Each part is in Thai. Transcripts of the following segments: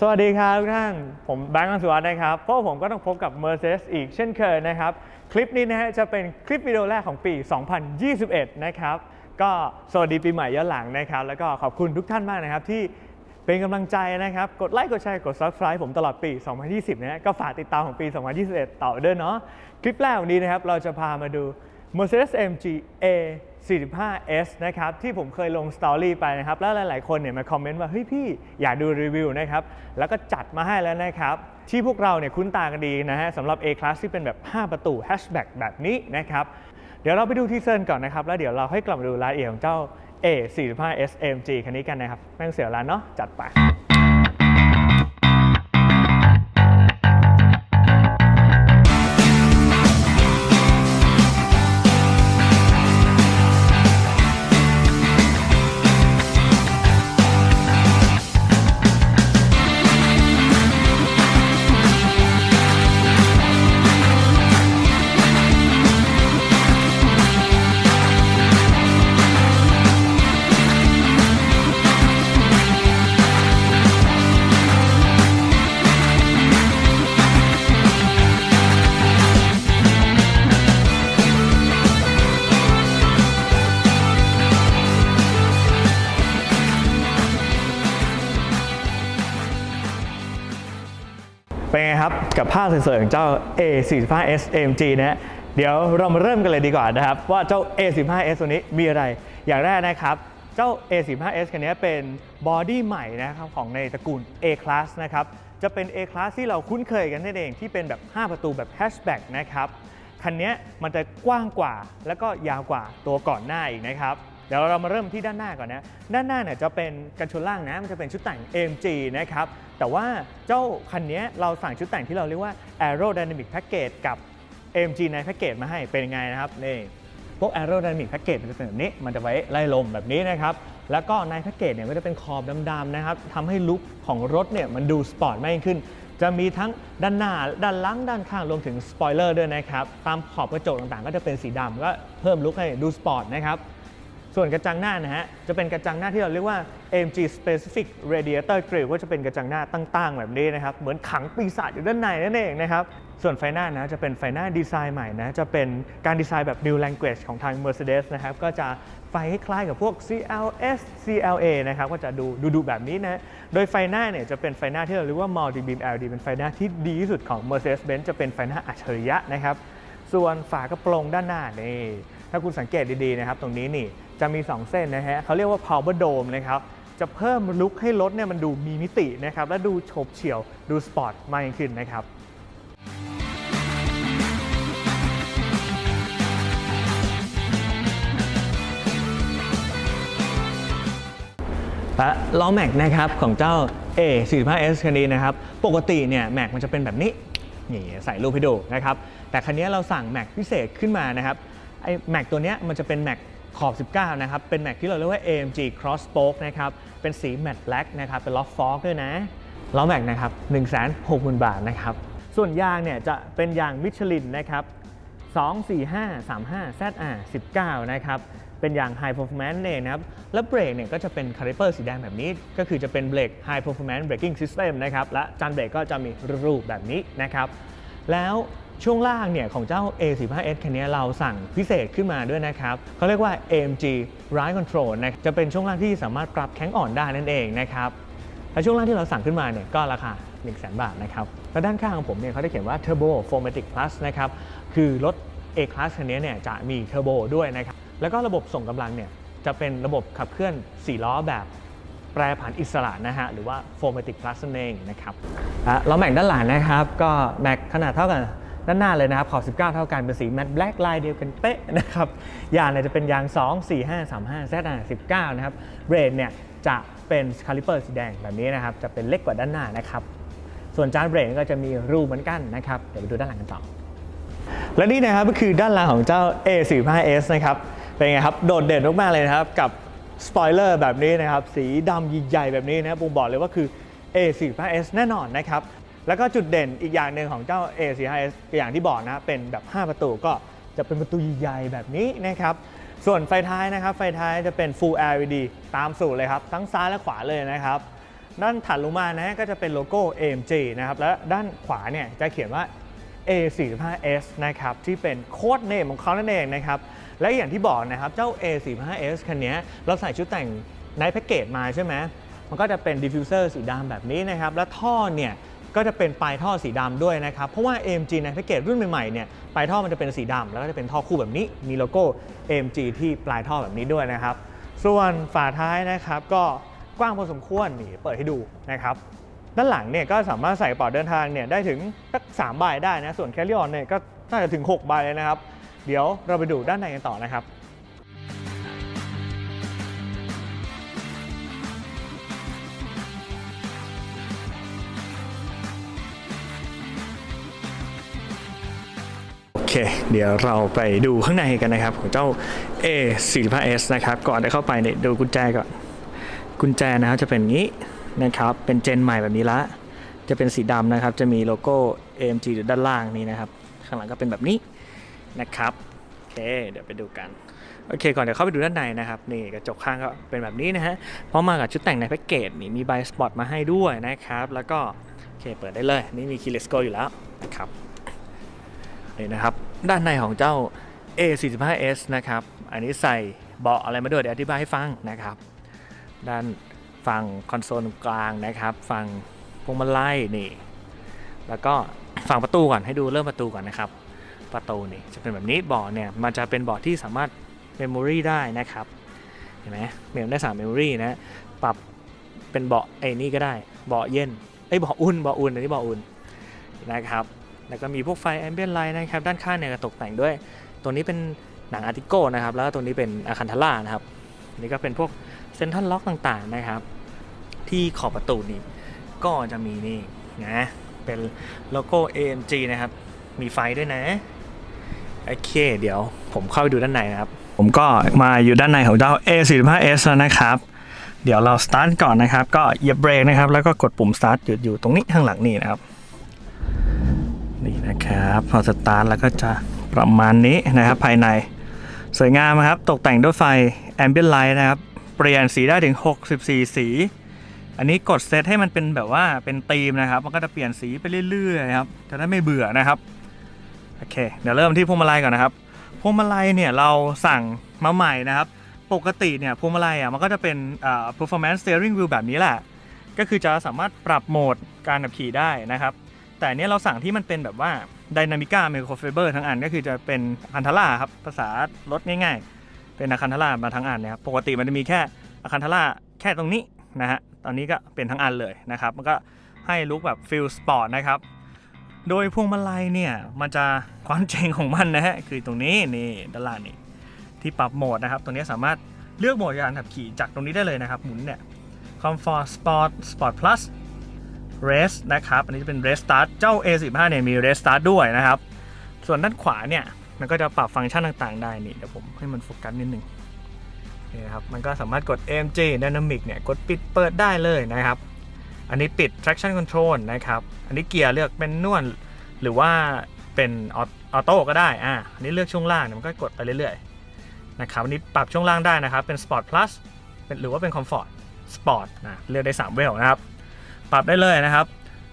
สวัสดีครับทุกท่าน ผมแบงค์อังสุวัสด์นะครับ เพราะผมก็ต้องพบกับ Mercedes อีกเช่นเคยนะครับ คลิปนี้นะฮะจะเป็นคลิปวิดีโอแรกของปี 2021 นะครับ ก็สวัสดีปีใหม่ย้อนหลังนะครับ แล้วก็ขอบคุณทุกท่านมากนะครับ ที่เป็นกำลังใจนะครับ กดไลค์ กดแชร์ กด subscribe ผมตลอดปี 2020 นะก็ฝากติดตามของปี 2021 ต่อด้วยเนาะ คลิปแรกวันนี้นะครับ เราจะพามาดู Mercedes AMG A 45S นะครับที่ผมเคยลงสตอรี่ไปนะครับแล้วหลาย ๆ คนเนี่ยมาคอมเมนต์ว่าเฮ้ยพี่อยากดูรีวิวนะครับแล้วก็จัดมาให้แล้วนะครับที่พวกเราเนี่ยคุ้นตากันดีนะฮะสำหรับ A Class ที่เป็นแบบ 5 ประตูแฮชแบ็กแบบนี้นะครับเดี๋ยวเราไปดูทีเซอร์ก่อนนะครับ แล้วเดี๋ยวเราให้กลับมาดูรายละเอียดของเจ้า A 45S AMG คันนี้กันนะครับแม่งเสียเวลาเนาะจัดไป นไงครับ กับภาพสวยๆของเจ้า A45S AMG นะเดี๋ยวเรามาเริ่มกันเลยดีกว่านะครับ ว่าเจ้า A45S ตัวนี้มีอะไรอย่างแรกนะครับเจ้า A45S คันนี้เป็นบอดี้ใหม่นะครับของในตระกูล A Class นะครับจะเป็น A Class ที่เราคุ้นเคยกันนั่นเองที่เป็นแบบ 5 ประตูแบบแฮชแบ็กนะครับคันนี้มันจะกว้างกว่าแล้วก็ยาวกว่าตัวก่อนหน้าอีกนะครับ เดี๋ยวเรามาเริ่มที่ด้านหน้าก่อนนะ ด้านหน้าเนี่ยจะเป็นกันชนล่างนะ มันจะเป็นชุดแต่ง AMG นะครับ แต่ว่าเจ้าคันนี้เราสั่งชุดแต่งที่เราเรียกว่า Aerodynamic Package กับ AMG ในแพ็กเกจมาให้เป็นยังไงนะครับนี่พวก Aerodynamic Package มันจะเป็นแบบนี้ มันจะไว้ไล่ลมแบบนี้นะครับ แล้วก็ในแพ็กเกจเนี่ยก็จะเป็นขอบดำๆนะครับทำให้ลุคของรถเนี่ยมันดูสปอร์ตมากยิ่งขึ้น จะมีทั้งด้านหน้า ด้านหลัง ด้านข้างรวมถึงสปอยเลอร์ด้วยนะครับ ตามขอบกระจกต่างๆ ก็จะเป็นสีดำก็เพิ่มลุคให้ดูสปอร์ตนะครับ ส่วนกระจังหน้านะฮะจะเป็นกระจังหน้าที่เราเรียกว่า AMG Specific Radiator Grille ก็จะเป็นกระจังหน้าตั้งๆแบบนี้นะครับเหมือนขังปีศาจอยู่ด้านในนั่นเองนะครับส่วนไฟหน้านะจะเป็นไฟหน้าดีไซน์ใหม่นะจะเป็นการดีไซน์แบบ New Language ของทาง Mercedes นะครับก็จะไฟคล้ายกับพวก CLS CLA นะครับก็จะดูดูๆแบบนี้นะโดยไฟหน้าเนี่ยจะเป็นไฟหน้าที่เราเรียกว่า Multi Beam LED เป็นไฟหน้าที่ดีที่สุดของ Mercedes-Benz จะเป็นไฟหน้าอัจฉริยะนะครับส่วนฝากระโปรงด้านหน้านี่ ถ้าคุณสังเกตดีๆนะครับตรงนี้นี่จะมี 2 เส้นนะฮะเขาเรียกว่า power dome นะครับจะเพิ่มลุคให้รถเนี่ยมันดูมีมิตินะครับและดูโฉบเฉี่ยวดูสปอร์ตมากยิ่งขึ้นนะครับและล้อแม็กนะครับของเจ้า A45S คันนี้นะครับ ปกติเนี่ยแม็กมันจะเป็นแบบนี้นี่ใส่รูปให้ดูนะครับ แต่คันนี้เราสั่งแม็กพิเศษขึ้นมานะครับ ไอ้แม็กตัวเนี้ยมันจะเป็นแม็กขอบ 19 นะครับ เป็นแม็กที่เราเรียกว่า AMG Cross Spoke นะครับ เป็นสีแมตต์แบล็กนะครับ เป็นล็อกฟอกด้วยนะ ล้อแม็กนะครับ 160,000 บาทนะครับ ส่วนยางเนี่ยจะเป็นยางมิชลินนะครับ 24535 ZR 19 นะครับ เป็นยาง High Performance เองนะครับ แล้วเบรกเนี่ยก็จะเป็นคาลิเปอร์สีแดงแบบนี้ ก็คือจะเป็นเบรก High Performance Braking System นะครับ และจานเบรกก็จะมีรูปแบบนี้นะครับ แล้ว ช่วงล่างเนี่ยของเจ้า A15S คันนี้เราสั่งพิเศษขึ้นมาด้วยนะครับเขาเรียกว่า AMG Ride Control นะจะเป็นช่วงล่างที่สามารถปรับแข้งอ่อนได้นั่นเองนะครับและช่วงล่างที่เราสั่งขึ้นมาเนี่ยก็ราคา 1 0 0 0 0 0บาทนะครับและด้านข้างของผมเนี่ยเขาได้เขียนว่า Turbo 4matic Plus นะครับคือรถ A Class คันนี้เนี่ยจะมีเทอร์โบด้วยนะครับแล้วก็ระบบส่งกำลังเนี่ยจะเป็นระบบขับเคลื่อน 4 ล้อแบบแปรผันอิสระนะฮะหรือว่า 4matic Plus นั่นเองนะครับอะล้อแม็กด้านหลังนะครับก็แม็กขนาดเท่ากัน ด้านหน้าเลยนะครับขอบ 19 เท่ากันเป็นสีแมตต์แบล็กลายเดียวกันเป๊ะนะครับยางเนี่ยจะเป็นยาง 2 4 5 3 5 ZR 19นะครับเบรดเนี่ยจะเป็นคาลิเปอร์สีแดงแบบนี้นะครับจะเป็นเล็กกว่าด้านหน้านะครับส่วนจานเบรกก็จะมีรูเหมือนกันนะครับเดี๋ยวไปดูด้านหลังกันต่อ และนี่นะครับก็คือด้านหลังของเจ้า A45S นะครับเป็นไงครับโดดเด่นมากๆเลยนะครับกับสปอยเลอร์แบบนี้นะครับสีดำใหญ่ๆแบบนี้นะครับผมบอกเลยว่าคือ A45S แน่นอนนะครับ แล้วก็จุดเด่นอีกอย่างหนึ่งของเจ้า A45S อย่างที่บอกนะเป็นแบบ 5 ประตูก็จะเป็นประตูใหญ่ๆแบบนี้นะครับ ส่วนไฟท้ายนะครับ ไฟท้ายจะเป็น Full LED ตามสูตรเลยครับ ทั้งซ้ายและขวาเลยนะครับ ด้านถัดลงมานะก็จะเป็นโลโก้ AMG นะครับ และด้านขวาเนี่ยจะเขียนว่า A45S นะครับที่เป็นโค้ดเนมของเขานั่นเองนะครับ และอย่างที่บอกนะครับเจ้า A45S คันนี้เราใส่ชุดแต่งในแพ็กเกจมาใช่ไหมมันก็จะเป็นดิฟฟิวเซอร์สีดำแบบนี้นะครับ และท่อเนี่ย ก็จะเป็นปลายท่อสีดำด้วยนะครับ เพราะว่า AMG ในแพ็กเกจรุ่นใหม่ๆเนี่ยปลายท่อมันจะเป็นสีดำแล้วก็จะเป็นท่อคู่แบบนี้มีโลโก้ AMG ที่ปลายท่อแบบนี้ด้วยนะครับ ส่วนฝาท้ายนะครับก็กว้างพอสมควรนี่เปิดให้ดูนะครับด้านหลังเนี่ยก็สามารถใส่กระเป๋าเดินทางเนี่ยได้ถึงสักสามใบได้นะส่วนแคลรี่ออนเนี่ยก็น่าจะถึง6ใบเลยนะครับ เดี๋ยวเราไปดูด้านในกันต่อนะครับ เคเดี๋ยวเราไปดูข้างในกันนะครับ ของเจ้า A45S นะครับ ก่อนจะเข้าไปเนี่ยดูกุญแจก่อน กุญแจนะครับจะเป็นงนี้นะครับ เป็นเจนใหม่แบบนี้ละ จะเป็นสีดำนะครับ จะมีโลโก้ AMG อยู่ด้านล่างนี้นะครับ ข้างหลังก็เป็นแบบนี้นะครับ โอเค เดี๋ยวไปดูกันโอเค ก่อนเดี๋ยวเข้าไปดูด้านในนะครับ นี่กระจกข้างก็เป็นแบบนี้นะฮะพร้อมากับชุดแต่งในแพ็กเกจนี่มีใบสปอตมาให้ด้วยนะครับ แล้วก็ โอเค เปิดได้เลย นี่มี keyless go อยู่แล้วนะครับนี่นะครับ ด้านในของเจ้า A45S นะครับ อันนี้ใส่เบาะอะไรมาด้วยเดี๋ยวอธิบายให้ฟังนะครับ ด้านฝั่งคอนโซลกลางนะครับ ฝั่งพวงมาลัยนี่ แล้วก็ฝั่งประตูก่อนให้ดูเริ่มประตูก่อนนะครับ ประตูนี่จะเป็นแบบนี้เบาะเนี่ยมันจะเป็นเบาะที่สามารถเมมโมรีได้นะครับเห็นไหมเมมได้3เมมโมรีนะปรับเป็นเบาะไอ้นี่ก็ได้เบาะเย็นไอ้ยเบาะอุ่นเบาะอุ่นอันนี้เบาะอุ่นนะครับ แล้วก็มีพวกไฟแอมเบียนไลท์นะครับด้านข้างเนี่ยก็ตกแต่งด้วย ตัวนี้เป็นหนังอาร์ติโก้นะครับแล้วก็ตัวนี้เป็นอาคันทาร่านะครับนี่ก็เป็นพวกเซนทรัลล็อกต่างๆนะครับ ที่ขอบประตูนี้ก็จะมีนี่นะเป็นโลโก้ AMG นะครับ มีไฟด้วยนะ โอเค เดี๋ยวผมเข้าไปดูด้านในนะครับ ผมก็มาอยู่ด้านในของเจ้า A45S แล้วนะครับ เดี๋ยวเราสตาร์ทก่อนนะครับ ก็เหยียบเบรกนะครับ แล้วก็กดปุ่มสตาร์ทอยู่อยู่ตรงนี้ข้างหลังนี่นะครับ นี่นะครับพอสตาร์ทแล้วก็จะประมาณนี้นะครับภายในสวยงามครับ ตกแต่งด้วยไฟ Ambient Light นะครับ เปลี่ยนสีได้ถึง 64 สี อันนี้กดเซตให้มันเป็นแบบว่าเป็นธีมนะครับ มันก็จะเปลี่ยนสีไปเรื่อยๆครับจะได้ไม่เบื่อนะครับโอเค เดี๋ยวเริ่มที่พวงมาลัยก่อนนะครับพวงมาลัยเนี่ยเราสั่งมาใหม่นะครับ ปกติเนี่ยพวงมาลัยอะมันก็จะเป็นอ่า performance steering wheel แบบนี้แหละ ก็คือจะสามารถปรับโหมดการขับขี่ได้นะครับ แต่เนี้ยเราสั่งที่มันเป็นแบบว่า Dynamica Microfiber ทั้งอันก็คือจะเป็นอคันทาร่าครับภาษารถง่ายๆ เป็นอาคันทาร่ามาทั้งอันนะครับปกติมันจะมีแค่อาคันทาร่าแค่ตรงนี้นะฮะตอนนี้ก็เป็นทั้งอันเลยนะครับมันก็ให้ลุคแบบฟิลสปอร์ตนะครับโดยพวงมาลัยเนี่ยมันจะความเจ๋งของมันนะฮะคือตรงนี้นี่ด้านล่างนี่ที่ปรับโหมดนะครับตรงนี้สามารถเลือกโหมดการขับขี่จากตรงนี้ได้เลยนะครับหมุนเนี่ย Comfort Sport Sport Plus Race นะครับ อันนี้จะเป็น Restart เจ้า A15 เนี่ยมี Restart ด้วยนะครับ ส่วนด้านขวาเนี่ย มันก็จะปรับฟังก์ชันต่างๆ ได้นี่เดี๋ยวผมให้มันโฟกัสนิดนึงนี่ครับ มันก็สามารถกด AMG Dynamic เนี่ย กดปิดเปิดได้เลยนะครับ อันนี้ปิด traction control นะครับ อันนี้เกียร์เลือกเป็นนวลหรือว่าเป็นออโต้ก็ได้ อ่า อันนี้เลือกช่วงล่างเนี่ยมันก็กดไปเรื่อยๆ นะครับ อันนี้ปรับช่วงล่างได้นะครับ เป็น Sport Plus เป็นหรือว่าเป็น Comfort Sport นะ เลือกได้ 3 เวลนะครับ ปรับได้เลยนะครับ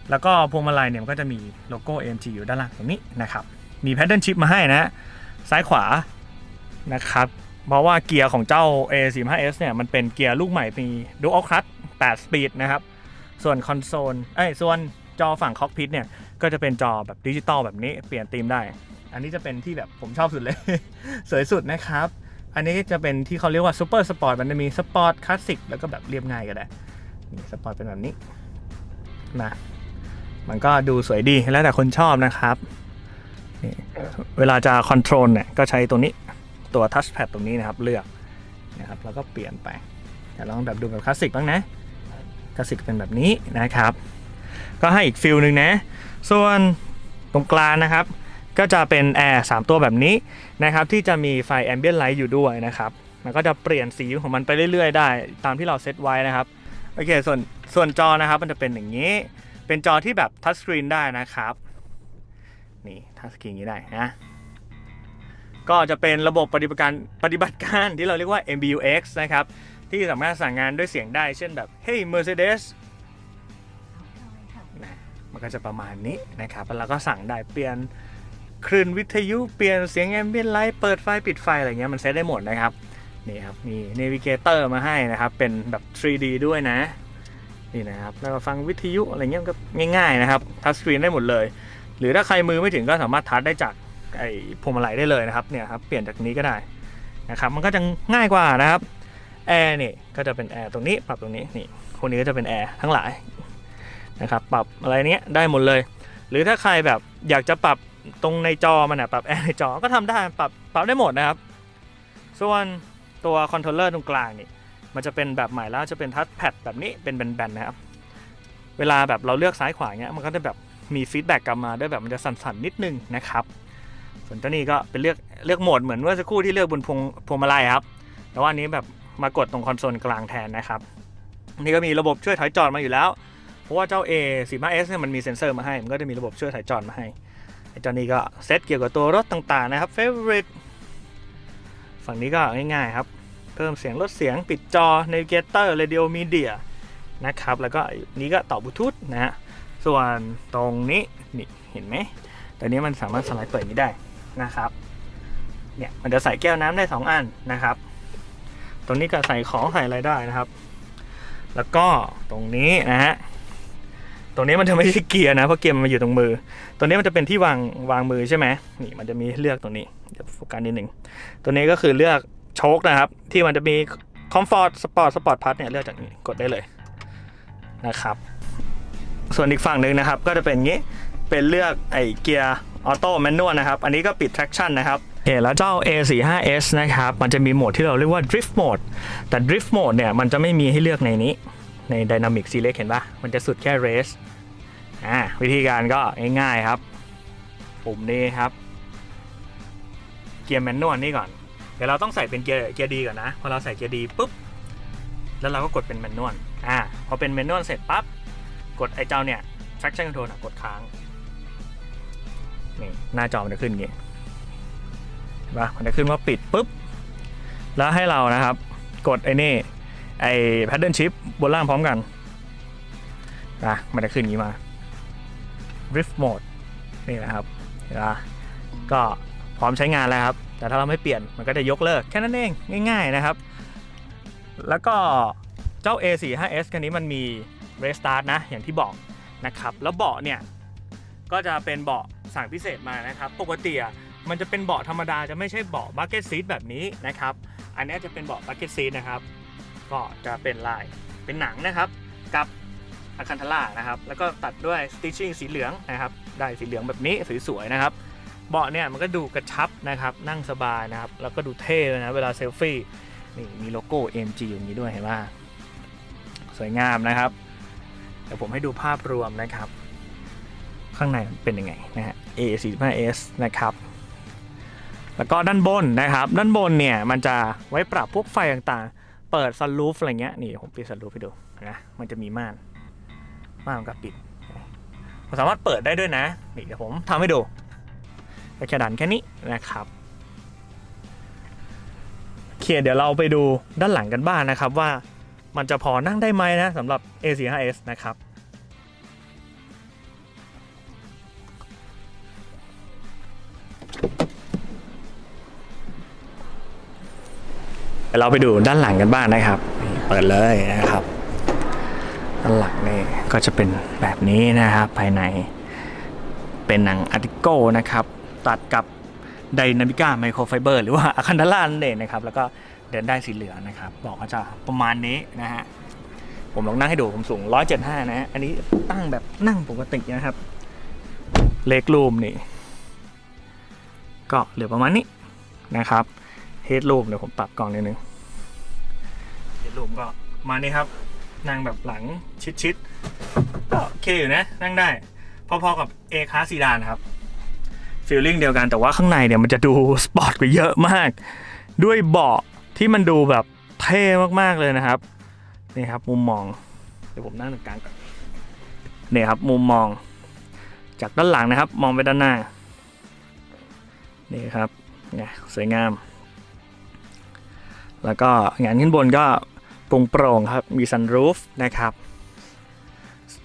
แล้วก็พวงมาลัยเนี่ยมันก็จะมีโลโก้ AMG อยู่ด้านล่างตรงนี้นะครับ มี Paddle Shift มาให้นะ ซ้ายขวานะครับ เพราะว่าเกียร์ของเจ้า A45S เนี่ยมันเป็นเกียร์ลูกใหม่มี Dual Clutch 8 Speed นะครับ ส่วนคอนโซล เอ้ย ส่วนจอฝั่งคอกพิทเนี่ยก็จะเป็นจอแบบดิจิตอลแบบนี้เปลี่ยนธีมได้ อันนี้จะเป็นที่แบบผมชอบสุดเลย สวยสุดนะครับ อันนี้จะเป็นที่เขาเรียกว่าซูเปอร์สปอร์ตมันจะมีสปอร์ตคลาสสิกแล้วก็แบบเรียบง่ายก็ได้นี่สปอร์ตเป็นแบบนี้ นะ มันก็ดูสวยดีแล้วแต่คนชอบนะครับเวลาจะคอนโทรลเนี่ยก็ใช้ตัวนี้ตัวทัชแพดตรงนี้นะครับเลือกนะครับแล้วก็เปลี่ยนไปเดี๋ยวลองแบบดูแบบคลาสสิกบ้างนะคลาสสิกเป็นแบบนี้นะครับ ก็ให้อีกฟิลหนึ่งนะ ส่วนตรงกลางนะครับ ก็จะเป็นแอร์3ตัวแบบนี้นะครับที่จะมีไฟแอมเบียนไลท์อยู่ด้วยนะครับมันก็จะเปลี่ยนสีของมันไปเรื่อยๆ ได้ ตามที่เราเซตไว้นะครับ โอเคส่วนส่วนจอนะครับมันจะเป็นอย่างนี้ เป็นจอที่แบบทัชสกรีนได้นะครับ นี่ทัชสกรีนอย่างนี้ได้นะก็จะเป็นระบบปฏิบัติการปฏิบัติการที่เราเรียกว่า MBUX นะครับ ที่สามารถสั่งงานด้วยเสียงได้ เช่นแบบ Hey Mercedes นะมันก็จะประมาณนี้นะครับแล้วก็สั่งได้เปลี่ยนคลื่นวิทยุเปลี่ยนเสียงแอมเบียนไลท์เปิดไฟปิดไฟอะไรเงี้ยมันเซตได้หมดนะครับ นี่ครับมีเนวิเกเตอร์มาให้นะครับ เป็นแบบ 3D ด้วยนะ นี่นะครับ แล้วก็ฟังวิทยุอะไรเงี้ยก็ง่าย ๆ นะครับ ทัชสกรีนได้หมดเลย หรือถ้าใครมือไม่ถึงก็สามารถทัชได้จากไอ้พวงมาลัยได้เลยนะครับเนี่ยครับเปลี่ยนจากนี้ก็ได้นะครับมันก็จะง่ายกว่านะครับแอร์นี่ก็จะเป็นแอร์ตรงนี้ปรับตรงนี้นี่พวกนี้ก็จะเป็นแอร์ทั้งหลายนะครับปรับอะไรเนี้ยได้หมดเลย หรือถ้าใครแบบอยากจะปรับตรงในจอมันอะปรับแอร์ในจอก็ทำได้ปรับปรับได้หมดนะครับ ส่วน ตัวคอนโทรลเลอร์ตรงกลางนี่มันจะเป็นแบบใหม่แล้วจะเป็นทัชแพดแบบนี้เป็นแบนๆนะครับ เวลาแบบเราเลือกซ้ายขวาเงี้ยมันก็จะแบบมีฟีดแบ็กกลับมาด้วยแบบมันจะสั่นๆนิดนึงนะครับส่วนตัวนี้ก็เป็นเลือกเลือกโหมดเหมือนเมื่อสักครู่ที่เลือกบนพวงพวงมาลัยครับ แต่ว่าอันนี้แบบมากดตรงคอนโซลกลางแทนนะครับนนี่ก็มีระบบช่วยถอยจอดมาอยู่แล้ว เพราะว่าเจ้า A 4 5 S เนี่ยมันมีเซ็นเซอร์มาให้ มันก็จะมีระบบช่วยถอยจอดมาให้ไอ้เจ้านี้ก็เซตเกี่ยวกับตัวรถต่างๆนะครับ favorite ฝั่งนี้ก็ง่ายๆครับ เพิ่มเสียงลดเสียงปิดจอ navigator radio media นะครับ แล้วก็นี้ก็ต่อบลูทูธนะฮะ ส่วนตรงนี้นี่เห็นไหมตัวนี้มันสามารถสไลด์เปิดนี้ได้นะครับ เนี่ยมันจะใส่แก้วน้ำได้ 2 อันนะครับ ตรงนี้ก็ใส่ของใส่อะไรได้นะครับ แล้วก็ตรงนี้นะฮะ ตรงนี้มันจะไม่ใช่เกียร์นะเพราะเกียร์มันมาอยู่ตรงมือตรงนี้มันจะเป็นที่วางวางมือใช่ไหมนี่มันจะมีเลือกตรงนี้เดี๋ยวโฟกัสนิดหนึ่งตัวนี้ก็คือเลือกโชคนะครับ ที่มันจะมีคอมฟอร์ตสปอร์ตสปอร์ตพัทเนี่ยเลือกจากนี้กดได้เลยนะครับ ส่วนอีกฝั่งหนึ่งนะครับ ก็จะเป็นงี้เป็นเลือกไอเกียร์ออโต้แมนนวลนะครับ อันนี้ก็ปิด traction นะครับโอเคแล้วเจ้า A45S นะครับ มันจะมีโหมดที่เราเรียกว่า drift mode แต่ drift mode เนี่ย มันจะไม่มีให้เลือกในนี้ ใน dynamic select เห็นปะมันจะสุดแค่ race อ่าวิธีการก็ง่ายๆครับ ปุ่มนี้ครับ เกียร์แมนนวลนี่ก่อน เดี๋ยวเราต้องใส่เป็นเกียร์เกียร์ดีก่อนนะ พอเราใส่เกียร์ดีปุ๊บ แล้วเราก็กดเป็นแมนนวลอ่าพอเป็นแมนนวลเสร็จปั๊บ กดไอ้เจ้าเนี่ย traction control อะกดค้าง นี่ หน้าจอมันจะขึ้นอย่างงี้เห็นปะมันจะขึ้นว่าปิดปุ๊บ แล้วให้เรานะครับ กดไอ้นี่ ไอ้ pattern shift บนล่างพร้อมกันนะมันจะขึ้นอย่างนี้มา drift mode นี่นะครับเห็นปะก็พร้อมใช้งานแล้วครับ แต่ถ้าเราไม่เปลี่ยนมันก็จะยกเลิก แค่นั้นเองง่ายๆนะครับ แล้วก็เจ้า A45S คันนี้มันมี restart นะ อย่างที่บอกนะครับ แล้วเบาะเนี่ย ก็จะเป็นเบาะสั่งพิเศษมานะครับ ปกติอะมันจะเป็นเบาะธรรมดาจะไม่ใช่เบาะ bucket seat แบบนี้นะครับ อันนี้จะเป็นเบาะ bucket seat นะครับ ก็จะเป็นลายเป็นหนังนะครับ กับอะคันทล่านะครับ แล้วก็ตัดด้วย stitching สีเหลืองนะครับ ได้สีเหลืองแบบนี้สวยๆนะครับ เบาะเนี่ยมันก็ดูกระชับนะครับ นั่งสบายนะครับ แล้วก็ดูเท่เลยนะเวลาเซลฟี่ นี่มีโลโก้ AMG อย่างนี้ด้วยเห็นไหมสวยงามนะครับ เดี๋ยวผมให้ดูภาพรวมนะครับ ข้างในมันเป็นยังไงนะฮะ A45S นะครับแล้วก็ด้านบนนะครับ ด้านบนเนี่ยมันจะไว้ปรับพวกไฟต่างๆ เปิดซันรูฟอะไรเงี้ยนี่ผมปิดซันรูฟให้ดูนะมันจะมีม่านม่านมันก็ปิดผมสามารถเปิดได้ด้วยนะนี่เดี๋ยวผมทำให้ดูแค่ดันแค่นี้นะครับโอเคเดี๋ยวเราไปดูด้านหลังกันบ้างนะครับว่ามันจะพอนั่งได้ไหมนะสำหรับ A45S นะครับ เราไปดูด้านหลังกันบ้างนะครับ เปิดเลยนะครับ ด้านหลังนี่ก็จะเป็นแบบนี้นะครับภายในเป็นหนังอาร์ติโกนะครับ ตัดกับไดนามิก้าไมโครไฟเบอร์หรือว่าอะคันดาล่านั่นเองนะครับ แล้วก็เดินได้สีเหลืองนะครับ บอกว่าจะประมาณนี้นะฮะผมลองนั่งให้ดูผมสูง 175 นะฮะ อันนี้ตั้งแบบนั่งปกตินะครับ เล็กรูมนี่ ก็เหลือประมาณนี้นะครับ เฮดรูมเดี๋ยวผมปรับกล้องนิดนึงเฮดรูมก็มานี้ครับ นั่งแบบหลังชิดๆก็โอเคอยู่นะ นั่งได้ พอๆกับ A ค a s ซีดานครับฟีลลิ่งเดียวกันแต่ว่าข้างในเนี่ยมันจะดูสปอร์ตกว่าเยอะมาก ด้วยเบาะที่มันดูแบบเท่มากๆเลยนะครับนี่ครับ มุมมองเดี๋ยวผมนั่งตรงกลางก่อนนี่ครับ มุมมอง จากด้านหลังนะครับ มองไปด้านหน้านี่ครับเนี่ยสวยงาม แล้วก็งานขึ้นบนก็โปร่งโปร่งครับ มีซันรูฟนะครับ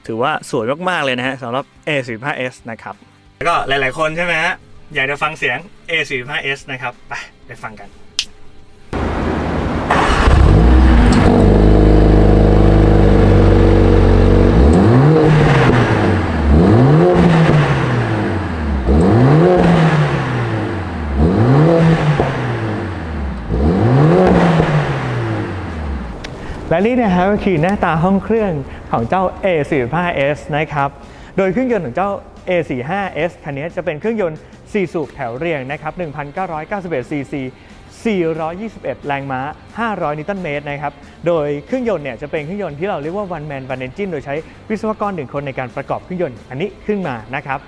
ถือว่าสวยมาก ๆ เลยนะฮะสำหรับ A45s นะครับ แล้วก็หลาย ๆ คนใช่ไหมฮะ อยากจะฟังเสียง A45s นะครับ ไปไปฟังกัน และนี่นะครับก็คือหน้าตาห้องเครื่องของเจ้า A45s นะครับโดยเครื่องยนต์ของเจ้า A45s คันนี้จะเป็นเครื่องยนต์ 4 สูบแถวเรียงนะครับ 1,991 cc 421 แรงม้า 500 นิวตันเมตรนะครับ โดยเครื่องยนต์เนี่ยจะเป็นเครื่องยนต์ที่เราเรียกว่า one man one engine โดยใช้วิศวกรหนึ่งคนในการประกอบเครื่องยนต์อันนี้ขึ้นมานะครับ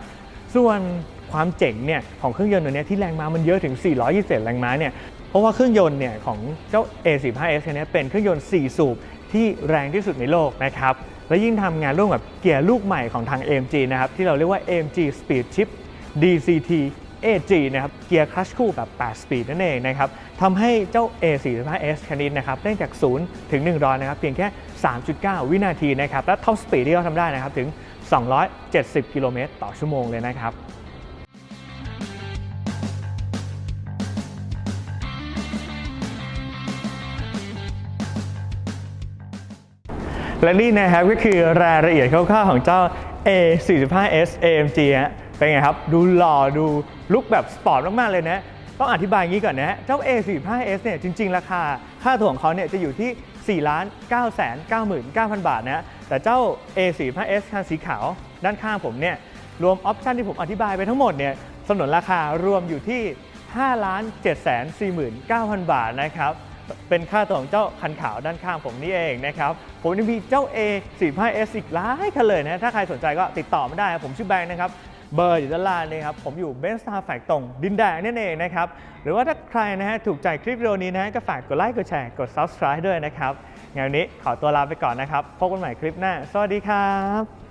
ส่วนความเจ๋งเนี่ยของเครื่องยนต์ตัวนี้ที่แรงม้ามันเยอะถึง 421 แรงม้าเนี่ย เพราะว่าเครื่องยนต์เนี่ยของเจ้า A15S คันนี้เป็นเครื่องยนต์ 4 สูบที่แรงที่สุดในโลกนะครับ และยิ่งทำงานร่วมกับเกียร์ลูกใหม่ของทาง AMG นะครับ ที่เราเรียกว่า AMG Speed Chip DCT AG นะครับ เกียร์คลัชคู่แบบ 8 สปีดนั่นเองนะครับทำให้เจ้า A45S คันนี้นะครับเร่งจาก 0 ถึง 100 นะครับ เพียงแค่ 3.9 วินาทีนะครับ และท็อปสปีดที่เขาทำได้นะครับถึง 270 กิโลเมตรต่อชั่วโมงเลยนะครับ และนี่นะครับก็คือรายละเอียดคร่าวๆของเจ้า A45S AMG ฮะเป็นไงครับ ดูหล่อดูลุคแบบสปอร์ตมากๆเลยนะ ต้องอธิบายงี้ก่อนนะ เจ้า A45S เนี่ยจริง ๆ ราคาค่าถ่วของเขาเนี่ยจะอยู่ที่ 4 9 9 9 9 0 0 บาทนะ แต่เจ้า A45S คันสีขาวด้านข้างผมเนี่ยรวมออปชันที่ผมอธิบายไปทั้งหมดเนี่ยสนนราคารวมอยู่ที่ 5 7 4 9 0 0 0 บาทนะครับ เป็นค่าตัวของเจ้าคันขาวด้านข้างผมนี่เองนะครับผมยังมีเจ้า A 4 5 S อีกหลายคันเลยนะถ้าใครสนใจก็ติดต่อมาได้ผมชื่อแบงค์นะครับเบอร์อยู่ด้านล่างนี่ครับ ผมอยู่เบนสตาร์แฟกตรงดินแดงนั่นเองนะครับ หรือว่าถ้าใครนะฮะถูกใจคลิปวิดีโอนี้นะฮะก็ฝากกดไลค์กดแชร์กด subscribe ด้วยนะครับงานนี้ขอตัวลาไปก่อนนะครับ พบกันใหม่คลิปหน้า สวัสดีครับ